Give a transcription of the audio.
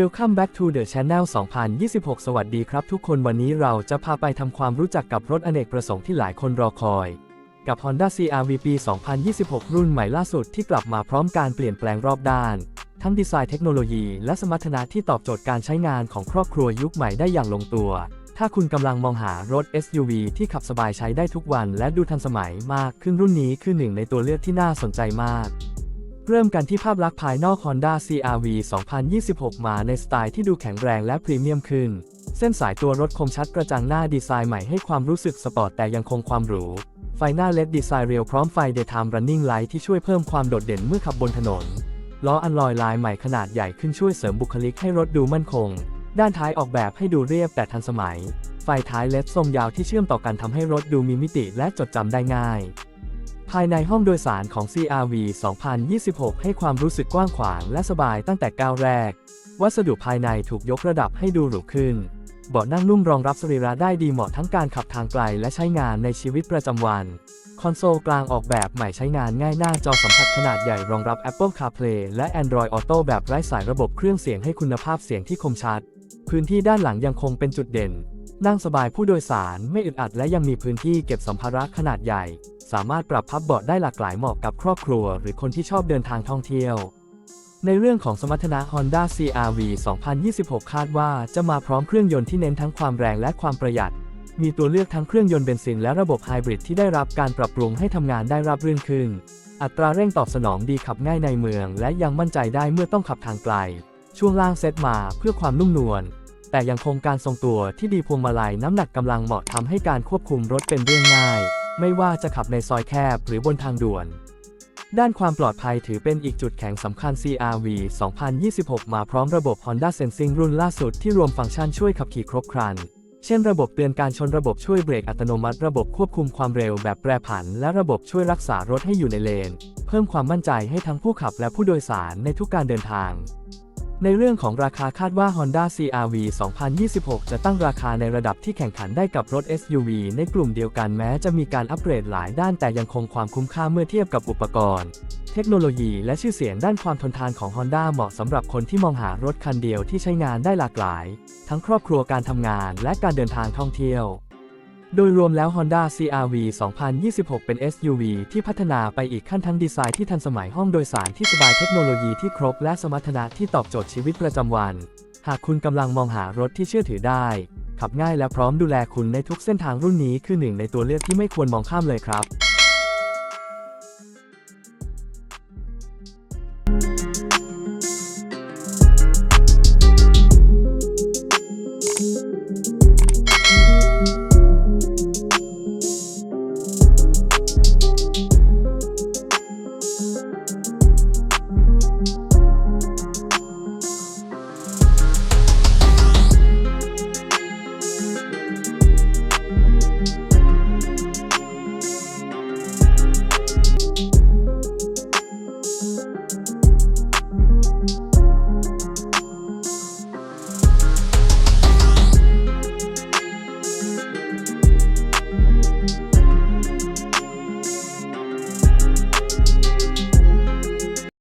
Welcome back to the channel 2026 สวัสดีครับทุกคนวันนี้เราจะพาไปทำความรู้จักกับรถอเนกประสงค์ที่หลายคนรอคอย กับ Honda CR-V ปี 2026 รุ่นใหม่ล่าสุดที่กลับมาพร้อมการเปลี่ยนแปลงรอบด้าน ทั้งดีไซน์เทคโนโลยีและสมรรถนะที่ตอบโจทย์การใช้งานของครอบครัวยุคใหม่ได้อย่างลงตัว ถ้าคุณกำลังมองหารถ SUV ที่ขับสบายใช้ได้ทุกวัน และดูทันสมัยมากขึ้นรุ่นนี้คือหนึ่งในตัวเลือกที่น่าสนใจมาก เริ่มกันที่ภาพลักษณ์ภายนอก Honda CR-V 2026 มาในสไตล์ที่ดูแข็งแรงและพรีเมียมขึ้น เส้นสายตัวรถคมชัดกระจังหน้าดีไซน์ใหม่ให้ความรู้สึกสปอร์ตแต่ยังคงความหรู ไฟหน้า LED ดีไซน์เรียวพร้อมไฟ Daytime Running Light ที่ช่วยเพิ่มความโดดเด่นเมื่อขับบนถนน ล้ออันลอยลายใหม่ขนาดใหญ่ขึ้นช่วยเสริมบุคลิกให้รถดูมั่นคง ด้านท้ายออกแบบให้ดูเรียบแต่ทันสมัย ไฟท้ายเลดทรงยาวที่เชื่อมต่อกันทำให้รถดูมีมิติและจดจำได้ง่าย ภายในห้องโดยสารของ CRV 2026 ให้ความรู้สึกกว้างขวางและสบายตั้งแต่ก้าวแรก วัสดุภายในถูกยกระดับให้ดูหรูขึ้น เบาะนั่งนุ่มรองรับสรีระได้ดีเหมาะทั้งการขับทางไกลและใช้งานในชีวิตประจำวัน คอนโซลกลางออกแบบใหม่ใช้งานง่ายหน้าจอสัมผัสขนาดใหญ่รองรับ Apple CarPlay และ Android Auto แบบไร้สายระบบเครื่องเสียงให้คุณภาพเสียงที่คมชัด พื้นที่ด้านหลังยังคงเป็นจุดเด่น นั่งสบายผู้โดยสารไม่อึดอัดและยังมีพื้นที่เก็บสัมภาระขนาดใหญ่ สามารถปรับพับเบาะได้หลากหลายเหมาะกับครอบครัว หรือคนที่ชอบเดินทางท่องเที่ยว ในเรื่องของสมรรถนะ Honda CR-V 2026 คาดว่าจะมาพร้อมเครื่องยนต์ที่เน้นทั้งความแรงและความประหยัด มีตัวเลือกทั้งเครื่องยนต์เบนซินและระบบไฮบริดที่ได้รับการปรับปรุงให้ทำงานได้ราบรื่นขึ้น อัตราเร่งตอบสนองดีขับง่ายในเมือง และยังมั่นใจได้เมื่อต้องขับทางไกล ช่วงล่างเซตมาเพื่อความนุ่มนวล แต่ยังคงการทรงตัวที่ดีพวงมาลัยน้ำหนักกำลังเหมาะทำให้การควบคุมรถเป็นเรื่องง่าย ไม่ว่าจะขับในซอยแคบหรือบนทางด่วน ด้านความปลอดภัยถือเป็นอีกจุดแข็งสำคัญ CRV 2026 มาพร้อมระบบ Honda Sensing รุ่นล่าสุดที่รวมฟังก์ชันช่วยขับขี่ครบครัน เช่นระบบเตือนการชนระบบช่วยเบรกอัตโนมัติ ระบบควบคุมความเร็วแบบแปรผัน และระบบช่วยรักษารถให้อยู่ในเลน เพิ่มความมั่นใจให้ทั้งผู้ขับและผู้โดยสารในทุกการเดินทาง ในเรื่องของราคาคาดว่า Honda CR-V 2026 จะตั้งราคาในระดับที่แข่งขันได้กับรถ SUV ในกลุ่มเดียวกันแม้จะมีการอัปเกรดหลายด้านแต่ยังคงความคุ้มค่าเมื่อเทียบกับอุปกรณ์ เทคโนโลยีและชื่อเสียงด้านความทนทานของ Honda เหมาะสำหรับคนที่มองหารถคันเดียวที่ใช้งานได้หลากหลาย ทั้งครอบครัวการทำงานและการเดินทางท่องเที่ยว โดยรวมแล้ว Honda CR-V 2026 เป็น SUV ที่พัฒนาไปอีกขั้นทั้งดีไซน์ที่ทันสมัยห้องโดยสารที่สบายเทคโนโลยีที่ครบและสมรรถนะที่ตอบโจทย์ชีวิตประจำวัน หากคุณกำลังมองหารถที่เชื่อถือได้ ขับง่ายและพร้อมดูแลคุณในทุกเส้นทางรุ่นนี้คือหนึ่งในตัวเลือกที่ไม่ควรมองข้ามเลยครับ